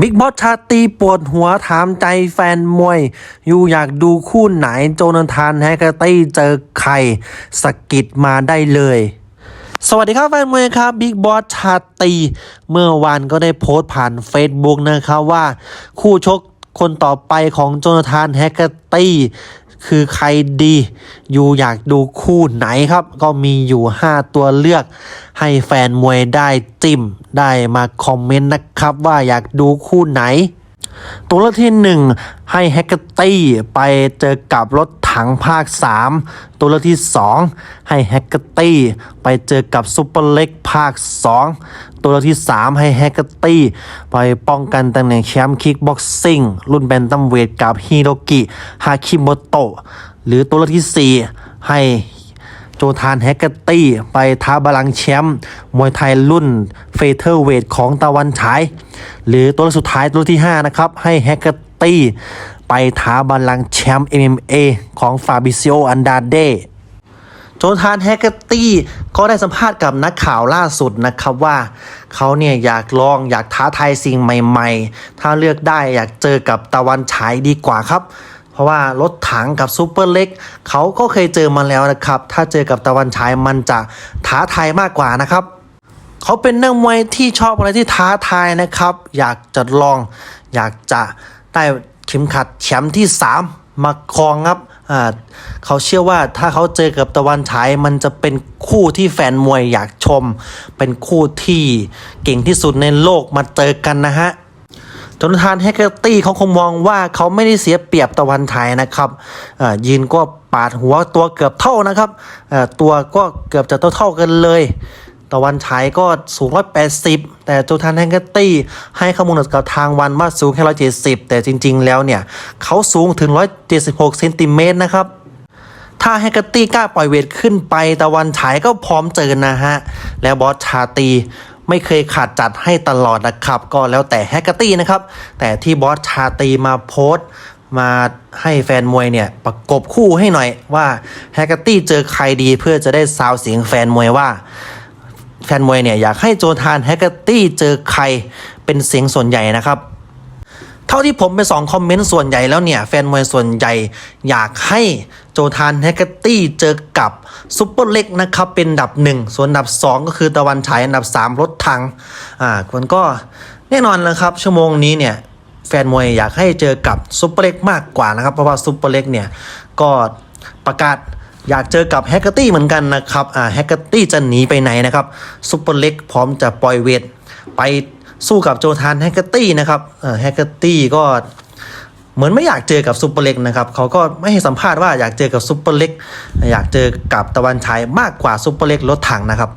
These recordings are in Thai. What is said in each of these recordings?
บิ๊กบอสชาตีปวดหัวถามใจแฟนมวย อยู่อยากดูคู่ไหนโจนาธานแฮกเตี้เจอใครสกิดมาได้เลยสวัสดีครับแฟนมวยครับบิ๊กบอสชาตีเมื่อวานก็ได้โพสต์ผ่าน Facebook นะครับว่า คู่ชกคนต่อไปของโจนาธานแฮกเตี้คือใครดี อยู่อยากดูคู่ไหนครับ ก็มีอยู่ 5 ตัวเลือก ให้แฟนมวยได้จิ้มได้มาคอมเมนต์นะครับว่าอยากดูคู่ไหน ตัวเลือกที่ 1 ให้แฮกเกอร์ตี้ไปเจอกับรถถังภาค 3 ตัวเลือกที่ 2 ให้แฮกเกอร์ตี้ไปเจอกับซูเปอร์เล็กภาค 2 ตัวเลือกที่ 3 ให้แฮกเกอร์ตี้ไปป้องกันตำแหน่งแชมป์คิกบ็อกซิ่งรุ่นแบนตัมเวทกับฮิโรกิฮาคิโมโตะหรือตัวเลือกที่ 4 ให้ จทานแฮกเกอร์ตี้ ไปท้าบาลังแชมป์มวยไทยรุ่นเฟเธอร์เวทของตะวันฉาย หรือตัวสุดท้ายตัวที่ 5 นะครับ ให้แฮกเกอร์ตี้ ไปท้าบาลังแชมป์ MMA ของฟาบิซิโออันดาเดโจทานแฮกเกอร์ตี้ก็ได้สัมภาษณ์กับนักข่าวล่าสุดนะครับว่า เขาเนี่ยอยากลองอยากท้าทายสิ่งใหม่ ๆ ถ้าเลือกได้อยากเจอกับตะวันฉายดีกว่าครับ เพราะว่ารถถังกับซูเปอร์เล็กเขาก็เคยเจอมาแล้วนะครับ ถ้าเจอกับตะวันฉายมันจะท้าทายมากกว่านะครับเขาเป็นนักมวยที่ชอบอะไรที่ท้าทายนะครับ อยากจะลอง อยากจะได้เข็มขัดแชมป์ที่ 3 มาครองครับเขาเชื่อว่าถ้าเขาเจอกับตะวันฉายมันจะเป็นคู่ที่แฟนมวยอยากชม เป็นคู่ที่เก่งที่สุดในโลกมาเจอกันนะฮะ จนทานแฮกเกอร์ตี้เขาคงมองว่าเขาไม่ได้เสียเปรียบตะวันไทยนะครับยืนก็ปาดหัวตัวเกือบเท่านะครับตัวก็เกือบจะเท่าเท่ากันเลย ตะวันฉายก็สูง180แต่โจทานแฮกเกอร์ตี้ให้ข้อมูลกับทางวันว่าสูงแค่170แต่จริง ๆ แล้วเนี่ยเขาสูงถึง176เซนติเมตรนะครับถ้าแฮกเกอร์ตี้กล้าปล่อยเวทขึ้นไปตะวันฉายก็พร้อมเจอนะฮะ แล้วบอสชาตี ไม่เคยขาดจัดให้ตลอดนะครับ ก็แล้วแต่แฮกเกอร์ตี้นะครับ แต่ที่บอสชาตีมาโพสต์มาให้แฟนมวยเนี่ยประกบคู่ให้หน่อยว่าแฮกเกอร์ตี้เจอใครดีเพื่อจะได้ซาวเสียงแฟนมวยว่า แฟนมวยเนี่ยอยากให้โจทานแฮกเกอร์ตี้เจอใครเป็นเสียงส่วนใหญ่นะครับ ท่าที่ผมไปสองคอมเมนต์ส่วนใหญ่แล้วเนี่ย แฟนมวยส่วนใหญ่อยากให้โจทานแฮกเกตี้เจอกับซุปเปอร์เล็กนะครับ เป็นดับหนึ่งส่วนอันดับ 2 ก็คือตะวันฉายอันดับ 3 รถถังอ่ามันก็แน่นอนแล้วครับ ชั่วโมงนี้เนี่ย แฟนมวยอยากให้เจอกับซุปเปอร์เล็กมากกว่านะครับ เพราะว่าซุปเปอร์เล็กเนี่ย ก็ประกาศอยากเจอกับแฮกเกอร์ตี้เหมือนกันนะครับอ่าแฮกเกอร์ตี้จะหนีไปไหนนะครับซุปเปอร์เล็กพร้อมจะปล่อยเวทไป สู้กับโจทานแฮกเกอร์ตี้นะครับแฮกเกอร์ตี้ก็เหมือนไม่อยากเจอกับซุปเปอร์เล็กนะครับเขาก็ไม่ให้สัมภาษณ์ว่าอยากเจอกับซุปเปอร์เล็กอยากเจอกับตะวันฉายมากกว่าซุปเปอร์เล็กรถถังนะครับ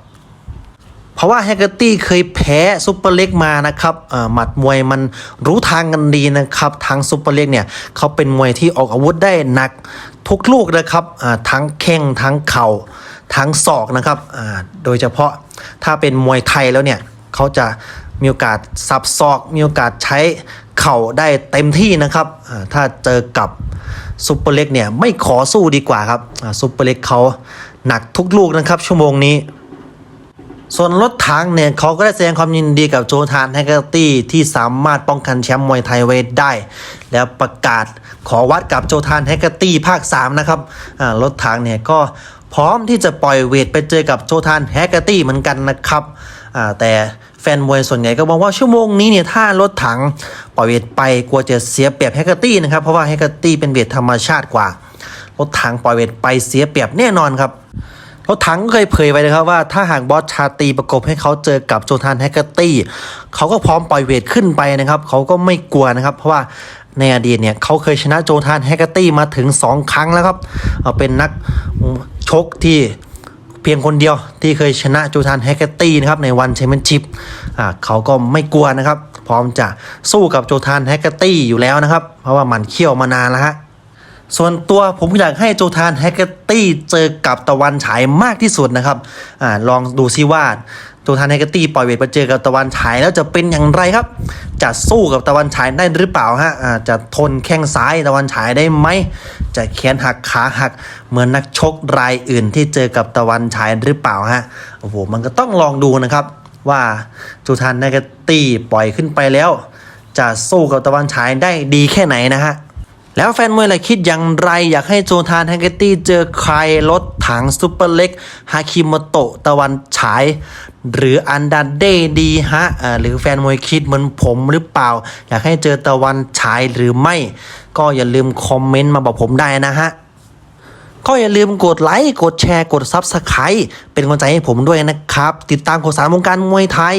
เพราะว่าแฮกเกอร์ตี้เคยแพ้ซุปเปอร์เล็กมานะครับหมัดมวยมันรู้ทางกันดีนะครับทางซุปเปอร์เล็กเนี่ยเขาเป็นมวยที่ออกอาวุธได้หนักทุกลูกนะครับทั้งแข้งทั้งเข่าทั้งศอกนะครับโดยเฉพาะถ้าเป็นมวยไทยแล้วเนี่ยเขาจะ มีโอกาสสับศอก มีโอกาสใช้เข่าได้เต็มที่นะครับถ้าเจอกับซุปเปอร์เล็กเนี่ยไม่ขอสู้ดีกว่าครับซุปเปอร์เล็กเขาหนักทุกลูกนะครับ ชั่วโมงนี้ ส่วนรถถังเนี่ยเขาก็ได้แสดงความยินดีกับโจทานแฮกเกอร์ตี้ที่สามารถป้องกันแชมป์มวยไทยไว้ได้ แล้วประกาศขอวัดกับโจทานแฮกเกอร์ตี้ภาค 3 นะครับรถถังเนี่ยก็พร้อมที่จะปล่อยเวทไปเจอกับโจทานแฮกเกอร์ตี้เหมือนกันนะครับแต่ แฟนมวยส่วนใหญ่ก็บอกว่าชั่วโมงนี้เนี่ยถ้ารถถังปล่อยเวทไปกลัวจะเสียเปรียบแฮกเกอร์ตี้นะครับเพราะว่าแฮกเกอร์ตี้เป็นเวทธรรมชาติกว่ารถถังปล่อยเวทไปเสียเปรียบแน่นอนครับรถถังก็เคยเผยไว้นะครับว่าถ้าหากบอสชาตีประกบให้เขาเจอกับโจทานแฮกเกอร์ตี้เขาก็พร้อมปล่อยเวทขึ้นไปนะครับเขาก็ไม่กลัวนะครับ เพราะว่าในอดีตเนี่ยเขาเคยชนะโจทานแฮกเกอร์ตี้มาถึง 2 ครั้งแล้วครับเเป็นนักชกที่ เพียงคนเดียวที่เคยชนะโจทานแฮกเกตตี้นะครับในวันแชมเปี้ยนชิพเขาก็ไม่กลัวนะครับ พร้อมจะสู้กับโจทานแฮกเกตตี้อยู่แล้วนะครับ เพราะว่ามันเคี่ยวมานานแล้วฮะส่วนตัวผมอยากให้โจทานแฮกเกอร์ตี้เจอกับตะวันฉายมากที่สุดนะครับอลองดูซิว่า โจทานแฮกเกอร์ตี้ปล่อยเวทไปเจอกับตะวันฉายแล้วจะเป็นอย่างไรครับ จะสู้กับตะวันฉายได้หรือเปล่าฮะจะทนแข้งซ้ายตะวันฉายได้ไหม จะแขนหักขาหัก เหมือนนักชกรายอื่นที่เจอกับตะวันฉายหรือเปล่าฮะ โอ้โห มันก็ต้องลองดูนะครับว่าโจทานแฮกเกอร์ตี้ปล่อยขึ้นไปแล้ว จะสู้กับตะวันฉายได้ดีแค่ไหนนะฮะ แล้วแฟนมวยอะไรคิดอย่างไร อยากให้โจทานแฮงเกตตี้เจอใครรถถังซูเปอร์เล็กฮาคิโมโตะตะวันฉาย หรืออันดาเดดีฮะอ่าหรือแฟนมวยคิดเหมือนผมหรือเปล่า อยากให้เจอตะวันฉายหรือไม่ ก็อย่าลืมคอมเมนต์มาบอกผมได้นะฮะก็อย่าลืมกดไลค์ กดแชร์ กด Subscribe เป็นกำลังใจให้ผมด้วยนะครับ ติดตามข่าวสารวงการมวยไทย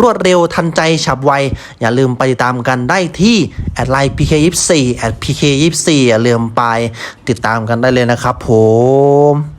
รวดเร็วทันใจฉับไว อย่าลืมไปติดตามกันได้ที่แอดไลน์ PK24 แอด PK24 อย่าลืมไปติดตามกันได้เลยนะครับผม